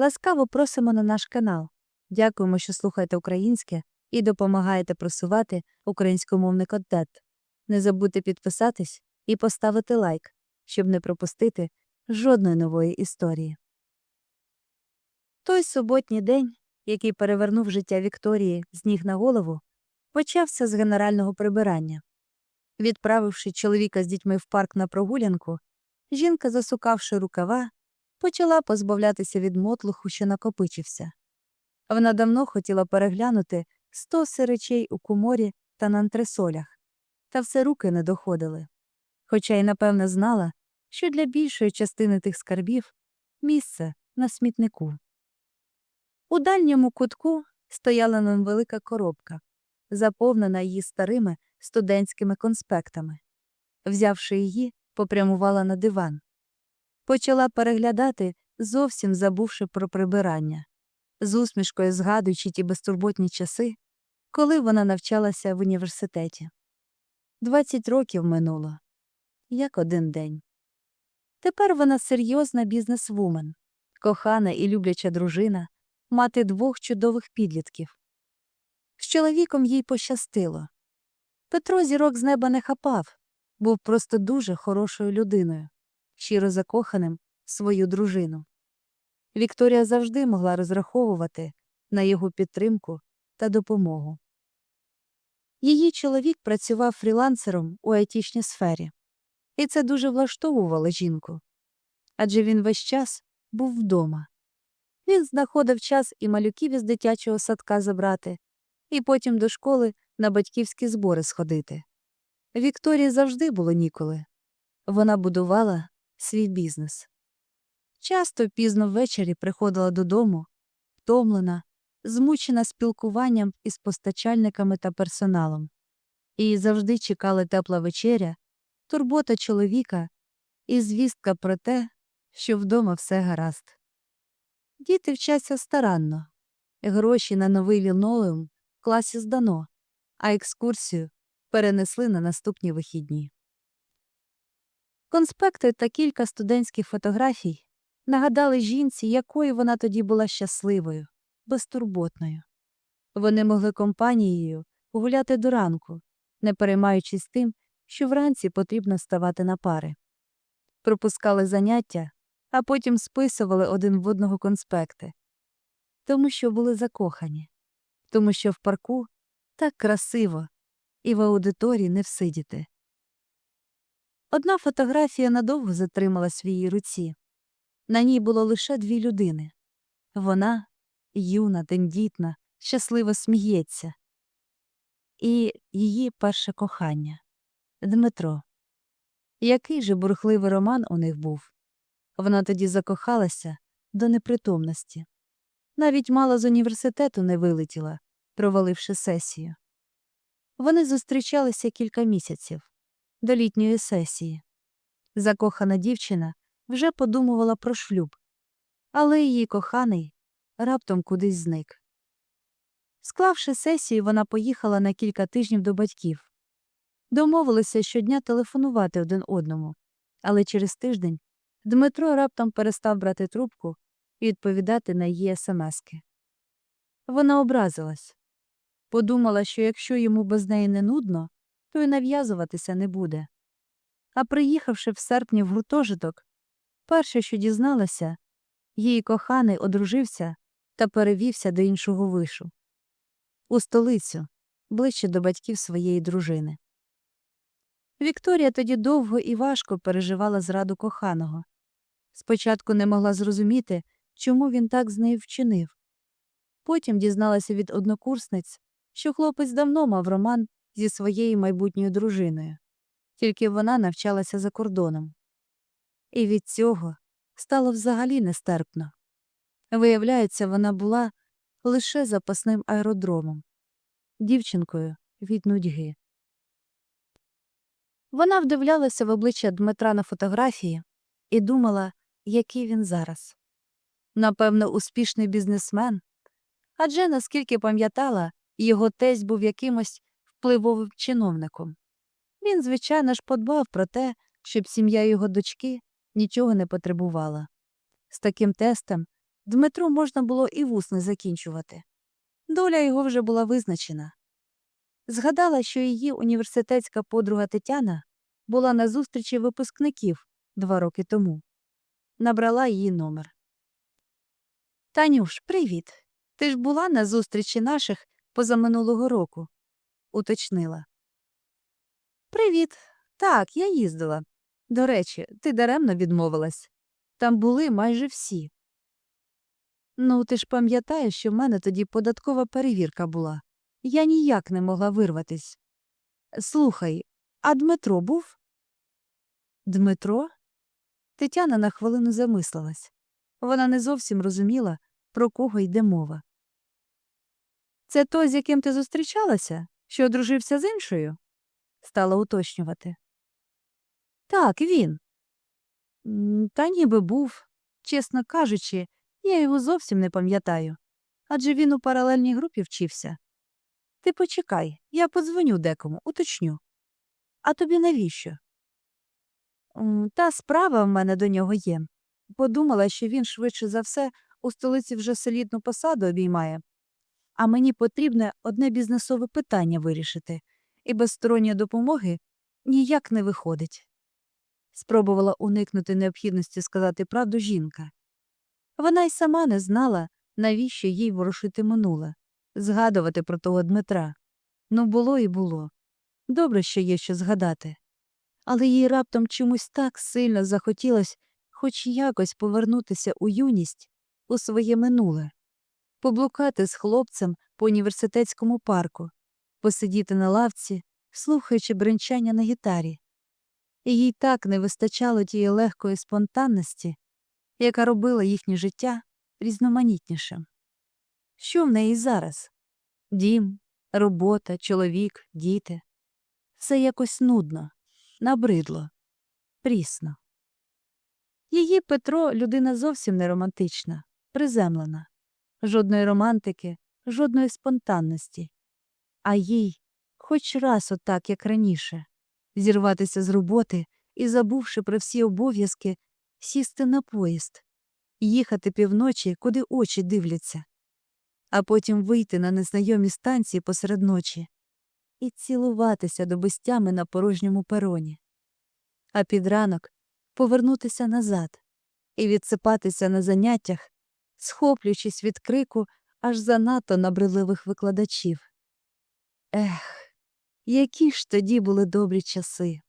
Ласкаво просимо на наш канал. Дякуємо, що слухаєте українське і допомагаєте просувати українськомовний контент. Не забудьте підписатись і поставити лайк, щоб не пропустити жодної нової історії. Той суботній день, який перевернув життя Вікторії з ніг на голову, почався з генерального прибирання. Відправивши чоловіка з дітьми в парк на прогулянку, жінка, засукавши рукава, почала позбавлятися від мотлуху, що накопичився. Вона давно хотіла переглянути стоси речей у куморі та на антресолях, та все руки не доходили. Хоча й напевне знала, що для більшої частини тих скарбів місце на смітнику. У дальньому кутку стояла невелика коробка, заповнена її старими студентськими конспектами. Взявши її, попрямувала на диван. Почала переглядати, зовсім забувши про прибирання, з усмішкою згадуючи ті безтурботні часи, коли вона навчалася в університеті. Двадцять років минуло, як один день. Тепер вона серйозна бізнесвумен, кохана і любляча дружина, мати двох чудових підлітків. З чоловіком їй пощастило. Петро зірок з неба не хапав, був просто дуже хорошою людиною, щиро закоханим в свою дружину. Вікторія завжди могла розраховувати на його підтримку та допомогу. Її чоловік працював фрілансером у айтішній сфері, і це дуже влаштовувало жінку. Адже він весь час був вдома. Він знаходив час і малюків із дитячого садка забрати, і потім до школи на батьківські збори сходити. Вікторії завжди було ніколи. Вона будувала свій бізнес. Часто пізно ввечері приходила додому, втомлена, змучена спілкуванням із постачальниками та персоналом. Її завжди чекали тепла вечеря, турбота чоловіка і звістка про те, що вдома все гаразд. Діти вчаться старанно, гроші на новий лінолеум в класі здано, а екскурсію перенесли на наступні вихідні. Конспекти та кілька студентських фотографій нагадали жінці, якою вона тоді була щасливою, безтурботною. Вони могли компанією гуляти до ранку, не переймаючись тим, що вранці потрібно ставати на пари. Пропускали заняття, а потім списували один в одного конспекти. Тому що були закохані, тому що в парку так красиво і в аудиторії не всидіти. Одна фотографія надовго затрималась в її руці. На ній було лише дві людини. Вона, юна, тендітна, щасливо сміється. І її перше кохання Дмитро. Який же бурхливий роман у них був. Вона тоді закохалася до непритомності. Навіть мало з університету не вилетіла, проваливши сесію. Вони зустрічалися кілька місяців до літньої сесії. Закохана дівчина вже подумувала про шлюб, але її коханий раптом кудись зник. Склавши сесію, вона поїхала на кілька тижнів до батьків. Домовилися щодня телефонувати один одному, але через тиждень Дмитро раптом перестав брати трубку і відповідати на її смски. Вона образилась. Подумала, що якщо йому без неї не нудно, то й нав'язуватися не буде. А приїхавши в серпні в гуртожиток, перше, що дізналася, її коханий одружився та перевівся до іншого вишу у столицю, ближче до батьків своєї дружини. Вікторія тоді довго і важко переживала зраду коханого. Спочатку не могла зрозуміти, чому він так з нею вчинив. Потім дізналася від однокурсниць, що хлопець давно мав роман зі своєю майбутньою дружиною, тільки вона навчалася за кордоном. І від цього стало взагалі нестерпно. Виявляється, вона була лише запасним аеродромом, дівчинкою від нудьги. Вона вдивлялася в обличчя Дмитра на фотографії і думала, який він зараз. Напевно, успішний бізнесмен. Адже, наскільки пам'ятала, його тесть був якимось впливовим чиновником. Він, звичайно ж, подбав про те, щоб сім'я його дочки нічого не потребувала. З таким тестом Дмитру можна було і вус не закінчувати. Доля його вже була визначена. Згадала, що її університетська подруга Тетяна була на зустрічі випускників два роки тому. Набрала її номер. Танюш, привіт. Ти ж була на зустрічі наших позаминулого року, уточнила. Привіт. Так, я їздила. До речі, ти даремно відмовилась. Там були майже всі. Ну, ти ж пам'ятаєш, що в мене тоді податкова перевірка була. Я ніяк не могла вирватись. Слухай, а Дмитро був? Дмитро? Тетяна на хвилину замислилась. Вона не зовсім розуміла, про кого йде мова. Це той, з яким ти зустрічалася, що одружився з іншою? стала уточнювати. Так, він. Та ніби був. Чесно кажучи, я його зовсім не пам'ятаю. Адже він у паралельній групі вчився. Ти почекай, я подзвоню декому, уточню. А тобі навіщо? Та справа в мене до нього є. Подумала, що він швидше за все у столиці вже солідну посаду обіймає. А мені потрібне одне бізнесове питання вирішити, і без сторонньої допомоги ніяк не виходить. Спробувала уникнути необхідності сказати правду жінка. Вона й сама не знала, навіщо їй ворушити минуле, згадувати про того Дмитра. Ну, було і було. Добре, що є що згадати. Але їй раптом чомусь так сильно захотілось хоч якось повернутися у юність, у своє минуле, поблукати з хлопцем по університетському парку, посидіти на лавці, слухаючи бренчання на гітарі. І їй так не вистачало тієї легкої спонтанності, яка робила їхнє життя різноманітнішим. Що в неї зараз? Дім, робота, чоловік, діти. Все якось нудно, набридло, прісно. Її Петро людина зовсім не романтична, приземлена. Жодної романтики, жодної спонтанності. А їй хоч раз отак, як раніше, зірватися з роботи і, забувши про всі обов'язки, сісти на поїзд, їхати півночі, куди очі дивляться, а потім вийти на незнайомі станції посеред ночі і цілуватися до безтями на порожньому пероні. А під ранок повернутися назад і відсипатися на заняттях, схоплюючись від крику аж занадто набридливих викладачів. Ех, які ж тоді були добрі часи.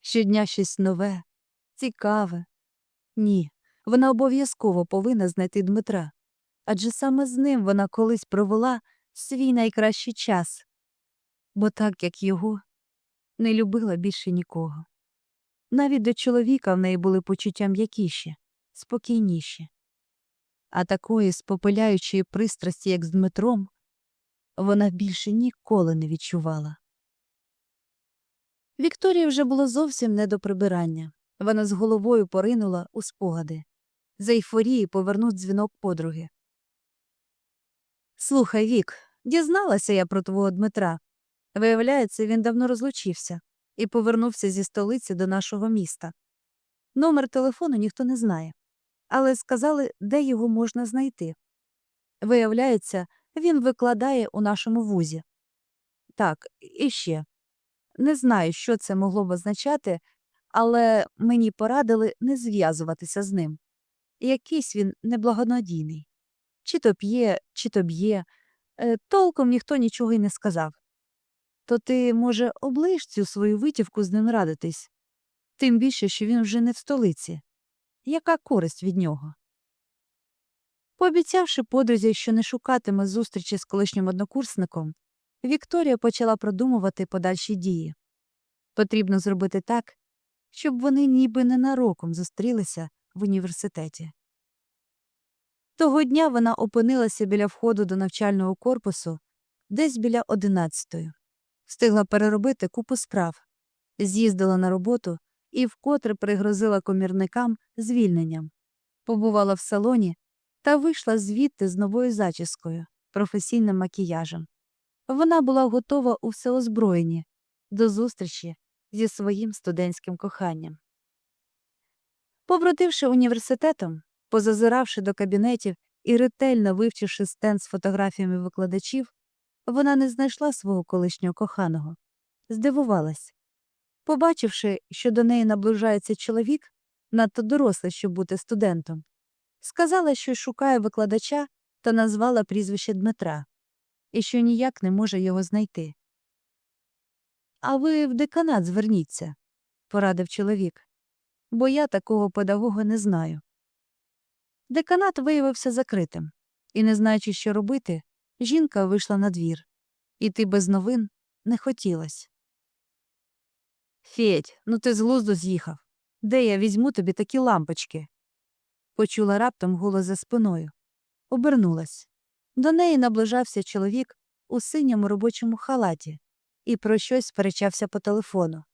Щодня щось нове, цікаве. Ні, вона обов'язково повинна знайти Дмитра, адже саме з ним вона колись провела свій найкращий час, бо так як його не любила більше нікого. Навіть до чоловіка в неї були почуття м'якіші, спокійніші. А такої спопиляючої пристрасті, як з Дмитром, вона більше ніколи не відчувала. Вікторії вже було зовсім не до прибирання. Вона з головою поринула у спогади. За ейфорії повернув дзвінок подруги. Слухай, Вік, дізналася я про твого Дмитра. Виявляється, він давно розлучився і повернувся зі столиці до нашого міста. Номер телефону ніхто не знає, але сказали, де його можна знайти. Виявляється, він викладає у нашому вузі. Так, і ще. Не знаю, що це могло б означати, але мені порадили не зв'язуватися з ним. Якийсь він неблагонадійний. Чи то п'є, чи то б'є. Е, Толком ніхто нічого й не сказав. То ти, може, облиш цю свою витівку з ним радитись, тим більше, що він вже не в столиці. Яка користь від нього? Пообіцявши подрузі, що не шукатиме зустрічі з колишнім однокурсником, Вікторія почала продумувати подальші дії. Потрібно зробити так, щоб вони ніби ненароком зустрілися в університеті. Того дня вона опинилася біля входу до навчального корпусу десь біля одинадцятої. Встигла переробити купу справ, з'їздила на роботу і вкотре пригрозила комірникам звільненням, побувала в салоні та вийшла звідти з новою зачіскою, професійним макіяжем. Вона була готова у всеозброєнні до зустрічі зі своїм студентським коханням. Побродивши університетом, позазиравши до кабінетів і ретельно вивчивши стенд з фотографіями викладачів, вона не знайшла свого колишнього коханого. Здивувалась. Побачивши, що до неї наближається чоловік, надто дорослий, щоб бути студентом, сказала, що шукає викладача та назвала прізвище Дмитра, і що ніяк не може його знайти. А ви в деканат зверніться, порадив чоловік, бо я такого педагога не знаю. Деканат виявився закритим, і, не знаючи, що робити, жінка вийшла на двір. Іти без новин не хотілось. Федь, ну ти з глузду з'їхав. Де я візьму тобі такі лампочки? Почула раптом голос за спиною. Обернулась. До неї наближався чоловік у синьому робочому халаті і про щось сперечався по телефону.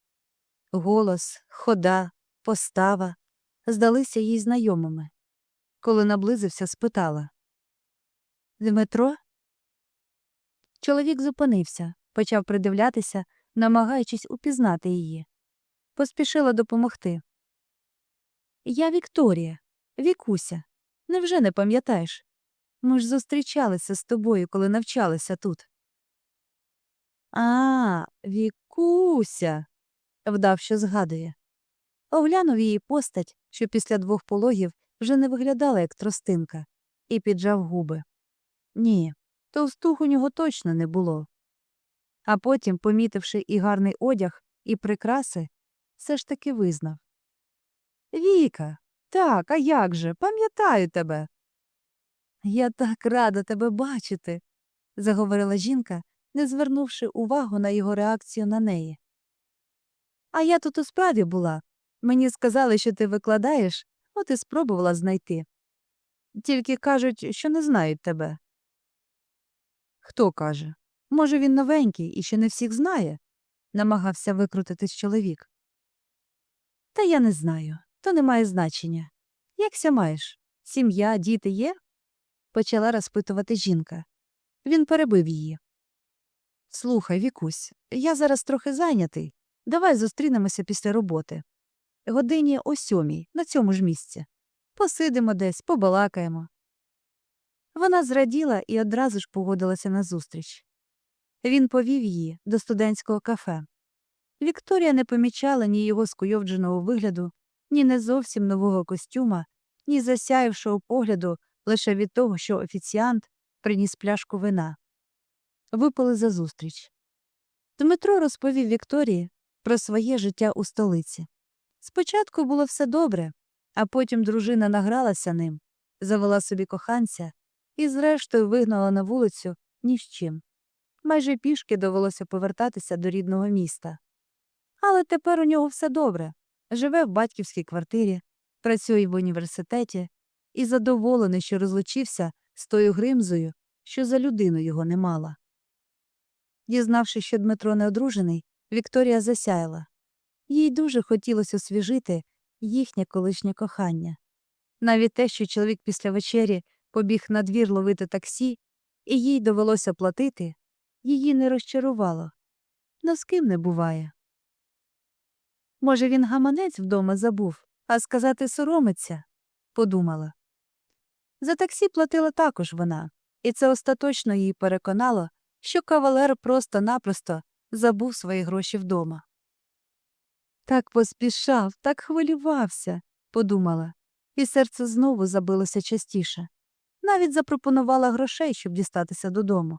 Голос, хода, постава здалися їй знайомими. Коли наблизився, спитала Дмитро? Чоловік зупинився, почав придивлятися, намагаючись упізнати її. Поспішила допомогти. Я Вікторія, Вікуся. Невже не пам'ятаєш? Ми ж зустрічалися з тобою, коли навчалися тут. А, Вікуся. вдав, що згадує. Оглянув її постать, що після двох пологів вже не виглядала як тростинка, і піджав губи. Ні, товстух у нього точно не було. А потім, помітивши і гарний одяг, і прикраси, все ж таки визнав. Віка, так, а як же? Пам'ятаю тебе. Я так рада тебе бачити, заговорила жінка, не звернувши увагу на його реакцію на неї. А я тут у справі була. Мені сказали, що ти викладаєш, от і спробувала знайти. Тільки кажуть, що не знають тебе. Хто каже? Може, він новенький і ще не всіх знає? намагався викрутитись чоловік. Та я не знаю, то не має значення. Якся маєш? Сім'я, діти є? почала розпитувати жінка. Він перебив її. Слухай, Вікусь, я зараз трохи зайнятий. Давай зустрінемося після роботи. Годині о сьомій, на цьому ж місці. Посидимо десь, побалакаємо. Вона зраділа і одразу ж погодилася на зустріч. Він повів її до студентського кафе. Вікторія не помічала ні його скуйовдженого вигляду, ні не зовсім нового костюма, ні засяявшого погляду лише від того, що офіціант приніс пляшку вина. Випили за зустріч. Дмитро розповів Вікторії про своє життя у столиці. Спочатку було все добре, а потім дружина награлася ним, завела собі коханця і, зрештою, вигнала на вулицю ні з чим. Майже пішки довелося повертатися до рідного міста. Але тепер у нього все добре живе в батьківській квартирі, працює в університеті і задоволений, що розлучився з тою гримзою, що за людину його не мала. Дізнавшись, що Дмитро не одружений, Вікторія засяяла. Їй дуже хотілося освіжити їхнє колишнє кохання. Навіть те, що чоловік після вечері побіг на двір ловити таксі, і їй довелося платити, її не розчарувало. Но з ким не буває. Може, він гаманець вдома забув, а сказати соромиться, подумала. За таксі платила також вона, і це остаточно її переконало, що кавалер просто-напросто забув свої гроші вдома. Так поспішав, так хвилювався, подумала, і серце знову забилося частіше. Навіть запропонувала грошей, щоб дістатися додому.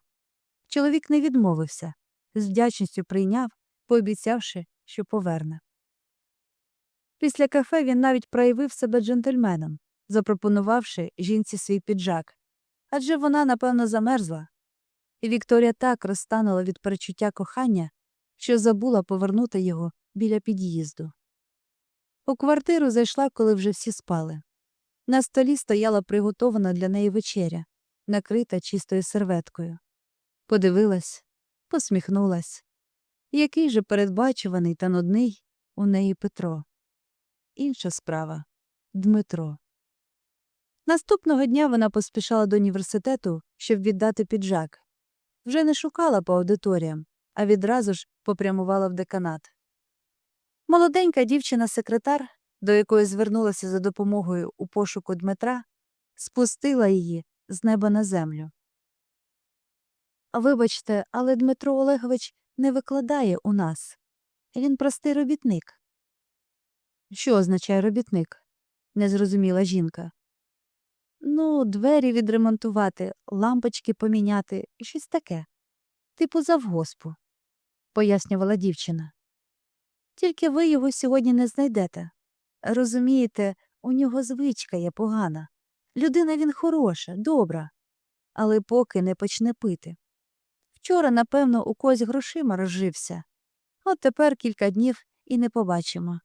Чоловік не відмовився, з вдячністю прийняв, пообіцявши, що поверне. Після кафе він навіть проявив себе джентльменом, запропонувавши жінці свій піджак. Адже вона, напевно, замерзла. І Вікторія так розтанула від перечуття кохання, що забула повернути його біля під'їзду. У квартиру зайшла, коли вже всі спали. На столі стояла приготована для неї вечеря, накрита чистою серветкою. Подивилась, посміхнулась. Який же передбачуваний та нудний у неї Петро. Інша справа Дмитро. Наступного дня вона поспішала до університету, щоб віддати піджак. Вже не шукала по аудиторіям, а відразу ж попрямувала в деканат. Молоденька дівчина-секретар, до якої звернулася за допомогою у пошуку Дмитра, спустила її з неба на землю. Вибачте, але Дмитро Олегович не викладає у нас. Він простий робітник. Що означає робітник? не зрозуміла жінка. Ну, двері відремонтувати, лампочки поміняти і щось таке. Типу завгоспу, пояснювала дівчина. Тільки ви його сьогодні не знайдете. Розумієте, у нього звичка є погана. Людина він хороша, добра, але поки не почне пити. Вчора, напевно, у когось грошима розжився. От тепер кілька днів і не побачимо.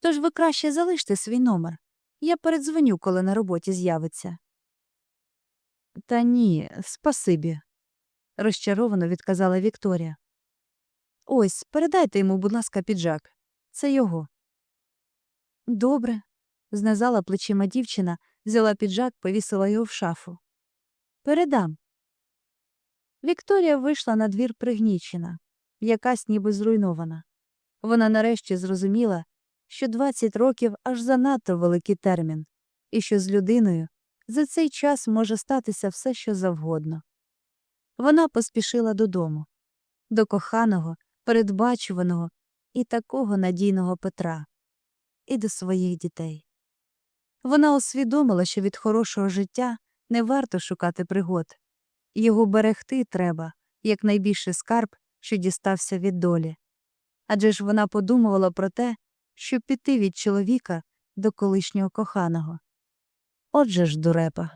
Тож ви краще залиште свій номер. Я передзвоню, коли на роботі з'явиться. Та ні, спасибі, розчаровано відказала Вікторія. Ось, передайте йому, будь ласка, піджак. Це його. Добре, знизала плечима дівчина, взяла піджак, повісила його в шафу. Передам. Вікторія вийшла на двір пригнічена, якась ніби зруйнована. Вона нарешті зрозуміла, що 20 років аж занадто великий термін, і що з людиною за цей час може статися все, що завгодно. Вона поспішила додому, до коханого, передбачуваного і такого надійного Петра, і до своїх дітей. Вона усвідомила, що від хорошого життя не варто шукати пригод. Його берегти треба, як найбільший скарб, що дістався від долі. Адже ж вона подумувала про те, щоб піти від чоловіка до колишнього коханого. Отже ж, дурепа.